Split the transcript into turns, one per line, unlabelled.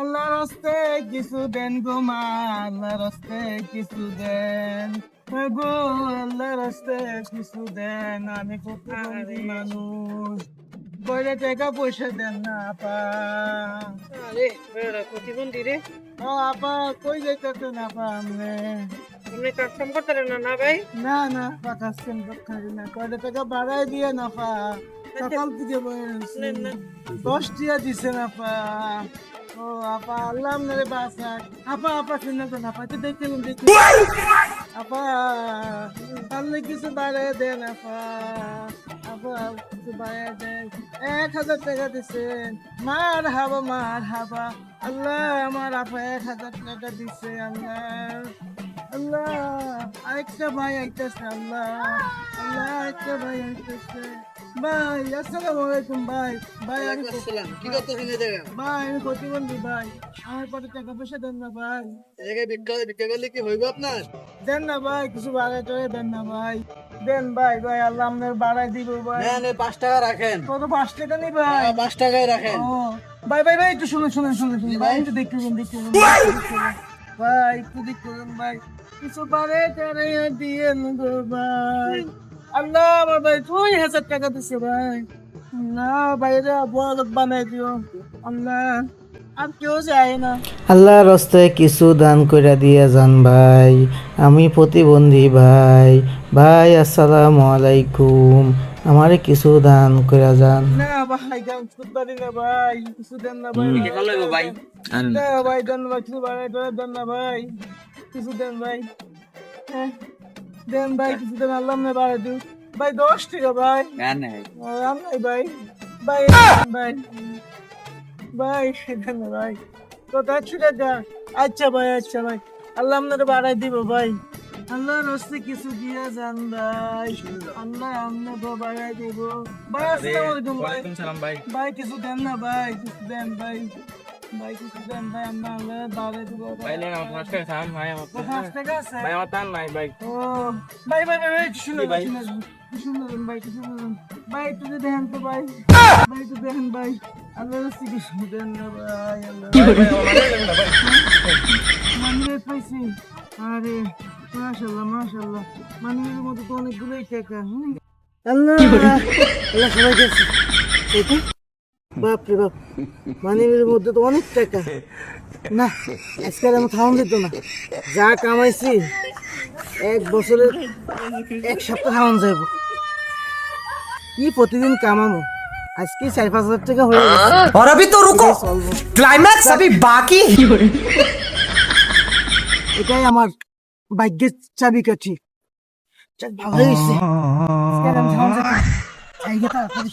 আল্লাহ রাস্তে কিছু দেন গো মা আল্লাহ রাস্তে কিছু দেন। গো আল্লাহ রাস্তে কিছু দেন আমি প্রতিবন্ধী মানুষ। বলে টাকা পয়সা দেন না আপা।
আরে বেড়া প্রতিবন্ধী রে।
ও আপা কই যাইতেছেন আপা আপনি?
আপনি কাজ করতে না না ভাই?
না না পাকাচ্ছেন খালি না। কয়টা টাকা বাড়াই দিয়ে না পা সকাল থেকে
না।
দশ টিয়া দিছে না পা ও আপা আল্লাহ আপনারে বাঁচাক। আপা আপা শুনে তো না পাইতে দেখতে দেখতে আপা তাহলে কিছু বাড়াই দেন আপা। আপা কিছু বাড়াই দেন। এক হাজার টাকা দিছেন। মার হাবা মার হাবা। আল্লাহ আমার আপা এক হাজার টাকা দিছে আল্লাহ। আল্লাহ আরেকটা ভাই আইতেছে আল্লাহ। আল্লাহ আরেকটা ভাই আইতেছে। ভাই আসসালামু আলাইকুম ভাই। ভাই আমি
কি করতেছেন এই জায়গায়
ভাই আমি প্রতিবন্ধী ভাই। আমার কত টাকা পয়সা দেন না ভাই।
এই ভিক্ষা ভিক্ষা করলে কি হইব আপনার?
দেন না ভাই কিছু বাড়াই টড়াই দেন না ভাই। দেন ভাই ভাই আল্লাহ আপনার বাড়াই দিব ভাই।
এই পাঁচ টাকা রাখেন।
কত পাঁচ টাকা নি ভাই?
হ্যাঁ, পাঁচ টাকায় রাখেন।
ভাই ভাই ভাই একটু শুনুন শুনুন শুনুন ভাই একটু দেখতে দেখতে ভাই একটু দেখতে ভাই। কিছু বাড়ে টাড়ে দিয়ে গো ভাই। আল্লাহ আমার ভাই দুই হাজার টাকা দিছে ভাই। না ভাইরা বড় লোক বানাই দিও। আল্লাহ আর কেউ যায় না।
আল্লাহর রাস্তায় কিছু দান করে দিয়ে যান ভাই। আমি প্রতিবন্ধী ভাই। ভাই আসসালামু আলাইকুম। আমারে কিছু দান করে যান।
না ভাই না ভাই। কিছু দেন না ভাই।
ভাই।
না ভাই দেন না ভাই কিছু দেন না ভাই। কিছু দেন ভাই। হ্যাঁ, দেন ভাই কিছু দেন আল্লাহ না বাড়াই দিও ভাই দশ টাকা ভাই। ও, আমি ভাই ভাই ভাই ভাই না ভাই। কোথায় ছুটে যা আচ্ছা ভাই আচ্ছা ভাই। আল্লাহ আপনার বাড়াই দিব ভাই। আল্লাহ রস্তে কিছু দিয়ে যান ভাই। আল্লাহ আপনাকে বাড়াই দিব। ভাই আসসালামু আলাইকুম ভাই। ভাই কিছু দেন না ভাই কিছু দেন ভাই। ভাই কিছু দেন ভাই আমরা আল্লাহ বাড়াই দিব ভাই পাঁচ টাকা আছে ও ভাই ভাই ভাই ভাই শুনুন ভাই শুনুন ভাই শুনুন ভাই যদি দেখেন তো ভাই ভাই একটু দেখেন ভাই আল্লাহ রস্তে কিছু দেন না ভাই আল্লাহ মানিয়ে পাইছি আরে মাশাল্লাহ মাশাল্লাহ মানিয়ের মধ্যে তো অনেকগুলোই টাকা। আল্লাহ আল্লাহ সবাই গেছে এটা বাপ রে বাপ মানিয়ের মধ্যে তো অনেক টাকা না আজকাল আমি খাওয়ান দিত না যা কামাইছি এক বছরের এক সপ্তাহ খাওয়ান যাইব কি প্রতিদিন কামানো আজকে চার পাঁচ হাজার টাকা হয়ে গেছে
और अभी तो रुको
চলবো
क्लाइमैक्स अभी बाकी है
এটাই আমার ভাগ্যের চাবিকাঠি যাক ভালো হয়েছে আজকে আমি খাওয়ান যেতে চাই। জায়গাটা তাড়াতাড়ি